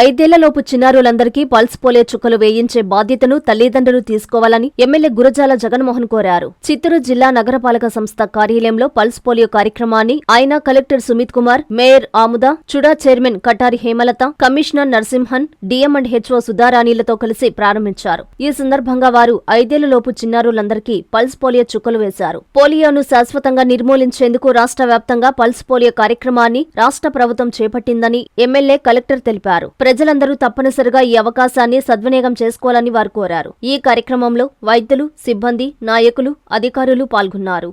ఐదేళ్ళలోపు చిన్నారులందరికీ pulse polio చుక్కలు వేయించే బాధ్యతను తల్లిదండ్రులు తీసుకోవాలని ఎమ్మెల్యే గురజాల జగన్మోహన్ కోరారు. చిత్తూరు జిల్లా నగరపాలక సంస్థ కార్యాలయంలో పల్స్ పోలియో కార్యక్రమాన్ని ఆయన collector Sumit Kumar mayor Amuda CUDA chairman Katari Hemalatha commissioner Narasimhan DM and HO సుధారాణిలతో కలిసి ప్రారంభించారు. ఈ సందర్భంగా వారు ఐదేళ్ళలోపు చిన్నారులందరికీ పల్స్ పోలియో చుక్కలు వేశారు. పోలియోను శాశ్వతంగా నిర్మూలించేందుకు రాష్ట్ర వ్యాప్తంగా పల్స్ పోలియో కార్యక్రమాన్ని రాష్ట్ర ప్రభుత్వం చేపట్టిందని ఎమ్మెల్యే కలెక్టర్ తెలిపారు. ప్రజలందరూ తప్పనిసరిగా ఈ అవకాశాన్ని సద్వినియోగం చేసుకోవాలని వారు కోరారు. ఈ కార్యక్రమంలో వైద్యులు సిబ్బంది నాయకులు అధికారులు పాల్గొన్నారు.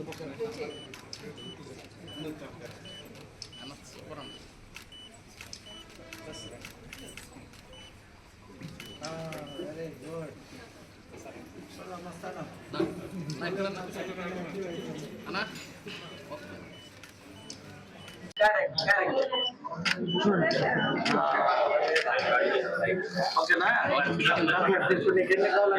ఓకేనా తీసుకో నీకు ఎన్ని కావాలని ఓకేనా? ఎవరు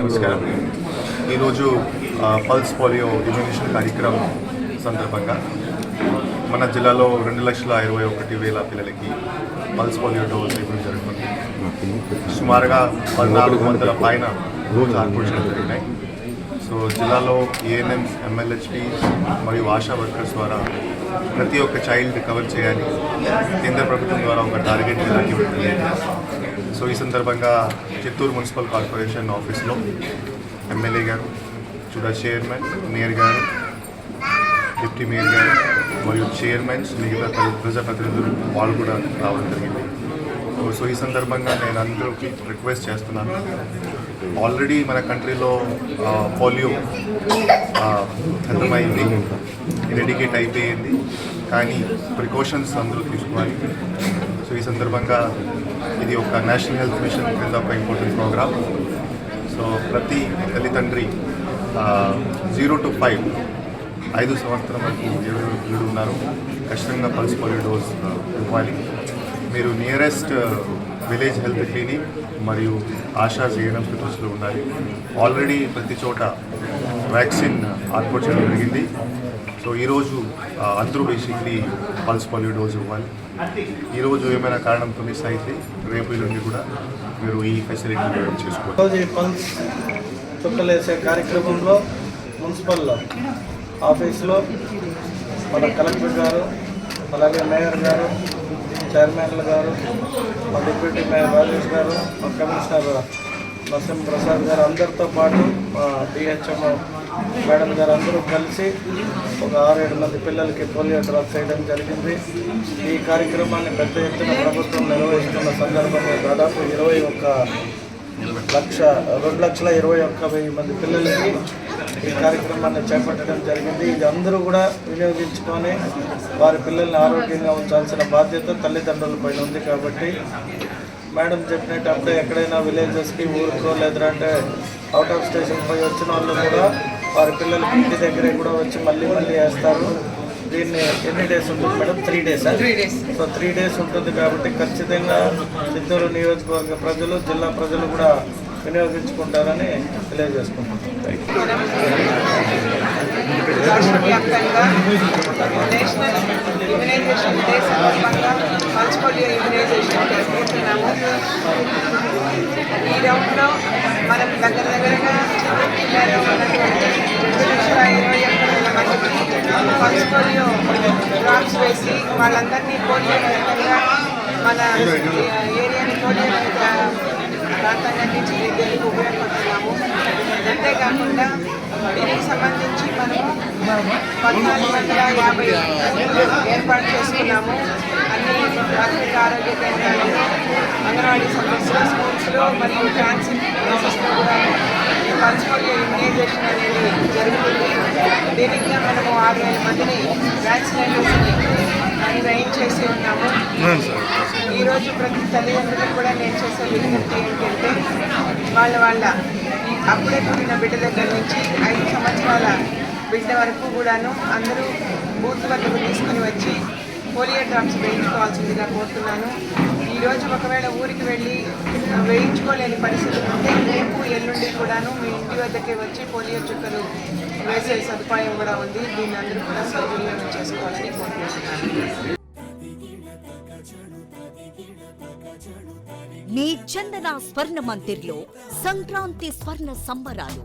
నమస్కారం. ఈరోజు పల్స్ పోలియో ఇమ్యునేషన్ కార్యక్రమం సందర్భంగా మన జిల్లాలో రెండు లక్షల ఇరవై ఒకటి వేల పిల్లలకి పల్స్ పోలియో డోస్ ఇవ్వడం జరుగుతుంది. సుమారుగా పద్నాలుగు వందల పైన డోస్ ఏర్పరచడం జరిగినాయి సో జిల్లాలో ఏఎన్ఎం ఎంఎల్హెచ్పి మరియు ఆశా వర్కర్స్ ద్వారా ప్రతి ఒక్క చైల్డ్ కవర్ చేయాలి. కేంద్ర ప్రభుత్వం ద్వారా ఒక టార్గెట్ ఇలాంటి ఉంటుంది సో ఈ సందర్భంగా చిత్తూరు మున్సిపల్ కార్పొరేషన్ ఆఫీస్లో ఎమ్మెల్యే గారు చూడా చైర్మన్ మేయర్ గారు డిప్యూటీ మేయర్ గారు మరియు చైర్మన్స్ మిగతా ప్రజాప్రతినిధులు వాళ్ళు కూడా రావడం జరిగింది. సో- సో ఈ సందర్భంగా నేను అందరికీ రిక్వెస్ట్ చేస్తున్నాను. ఆల్రెడీ మన కంట్రీలో పోలియో ఆ, ఖతమైంది ఎడికేట్ అయిపోయింది. కానీ ప్రికాషన్స్ అందరూ తీసుకోవాలి. సో ఈ సందర్భంగా ఇది ఒక నేషనల్ హెల్త్ మిషన్ కింద ఒక ఇంపార్టెంట్ ప్రోగ్రామ్ సో ప్రతి తల్లిదండ్రి జీరో టు ఫైవ్ ఐదు సంవత్సరం వరకు ఎవరు వీడు ఉన్నారు ఖచ్చితంగా పల్స్ పోలియో డోస్ ఇవ్వాలి. మీరు నియరెస్ట్ విలేజ్ హెల్త్ క్లినిక్ మరియు ఆశా చేయడం దృష్టిలో ఉండాలి ఆల్రెడీ ప్రతి చోట వ్యాక్సిన్ ఆర్పోర్ట్ uh, చేయడం జరిగింది. సో ఈరోజు uh, అందరూ బేసిక్లీ పల్స్ పోలియో డోస్ ఇవ్వాలి. ఈరోజు ఏమైనా కారణంతో మిస్ అయితే రేపు నుండి కూడా మీరు ఈ ఫెసిలిటీ చేసుకోవాలి. పల్స్ చుట్టలేసే కార్యక్రమంలో మున్సిపల్ ఆఫీస్లో మన కలెక్టర్ గారు అలాగే మేయర్ గారు చైర్మన్లు గారు మా డిప్యూటీ మేయర్ రాజేష్ గారు మా కమిషనర్ నరసింహ ప్రసాద్ గారు అందరితో పాటు మా డిహెచ్ఎం మేడం గారు అందరూ కలిసి ఒక ఆరేడు మంది పిల్లలకి పోలియో డ్రాప్ చేయడం జరిగింది. ఈ కార్యక్రమాన్ని పెద్ద ఎత్తున ప్రభుత్వం నిర్వహిస్తున్న సందర్భంలో దాదాపు ఇరవై ఒక్క లక్ష రెండు లక్షల ఇరవై ఒక్క వెయ్యి మంది పిల్లలకి ఈ కార్యక్రమాన్ని చేపట్టడం జరిగింది. ఇది అందరూ కూడా వినియోగించుకొని వారి పిల్లల్ని ఆరోగ్యంగా ఉంచాల్సిన బాధ్యత తల్లిదండ్రులపైన ఉంది కాబట్టి మేడం చెప్పినట్టు అప్పుడే ఎక్కడైనా విలేజెస్కి ఊరుకో లేదంటే అవుట్ ఆఫ్ స్టేషన్ పోయి వచ్చిన వాళ్ళు కూడా వారి పిల్లలకి ఇంటి దగ్గరే కూడా వచ్చి మళ్ళీ మళ్ళీ వేస్తారు. దీన్ని ఎన్ని డేస్ ఉంటుంది madam? Three days three days. So three days ఉంటుంది కాబట్టి ఖచ్చితంగా చిత్తూరు నియోజకవర్గ ప్రజలు జిల్లా ప్రజలు కూడా వినియోగించుకుంటారని తెలియజేసుకుంటున్నాం. ఈ రౌండ్లో మనం దగ్గర దగ్గరగా జిల్లాలో ఉన్నటువంటి రెండు లక్షల ఇరవై ఒక్క వేల మందికి పల్స్ పోలియో డ్రాప్స్ వేసి వాళ్ళందరినీ పోలియో రహితంగా మన ఏరియాని పోలియో రహిత ప్రాంతంగా తీర్చిదిద్దేందుకు ఉపయోగపడుతున్నాము అంతేకాకుండా దీనికి సంబంధించి మనము పద్నాలుగు వందల యాభై ఏర్పాటు చేసుకున్నాము. అన్ని ప్రాథమిక ఆరోగ్య కేంద్రాల్లో అంగన్వాడీ సెంటర్స్లో స్కూల్స్లో మరియు ట్రాన్సిట్ ప్లేసెస్లో కూడా ఈ ఇమ్యునైజేషన్ అనేది జరుగుతుంది. దీనికి మనము ఆరు వేల మందిని ట్రైన్ చేసి ఉన్నాము. ఈరోజు ప్రతి తల్లిదండ్రులకు కూడా నేను చేసే విజ్ఞప్తి ఏంటంటే వాళ్ళ వాళ్ళ అప్పుడే పుట్టిన బిడ్డ దగ్గర నుంచి ఐదు సంవత్సరాల బిడ్డ వరకు కూడాను అందరూ బూత్ వద్దకు తీసుకుని వచ్చి పోలియో డ్రాప్స్ వేయించుకోవాల్సిందిగా కోరుతున్నాను. ఈరోజు ఒకవేళ ఊరికి వెళ్ళి వేయించుకోలేని పరిస్థితి ఉంటే రేపు ఎల్లుండి కూడాను మీ ఇంటి వద్దకే వచ్చి పోలియో చుక్కలు వేసే సదుపాయం కూడా ఉంది. దీన్ని అందరూ కూడా సౌకర్యం చేసుకోవాలని కోరుకుంటున్నాను. మీ చందన స్వర్ణ మందిర్లో సంక్రాంతి స్వర్ణ సంబరాలు.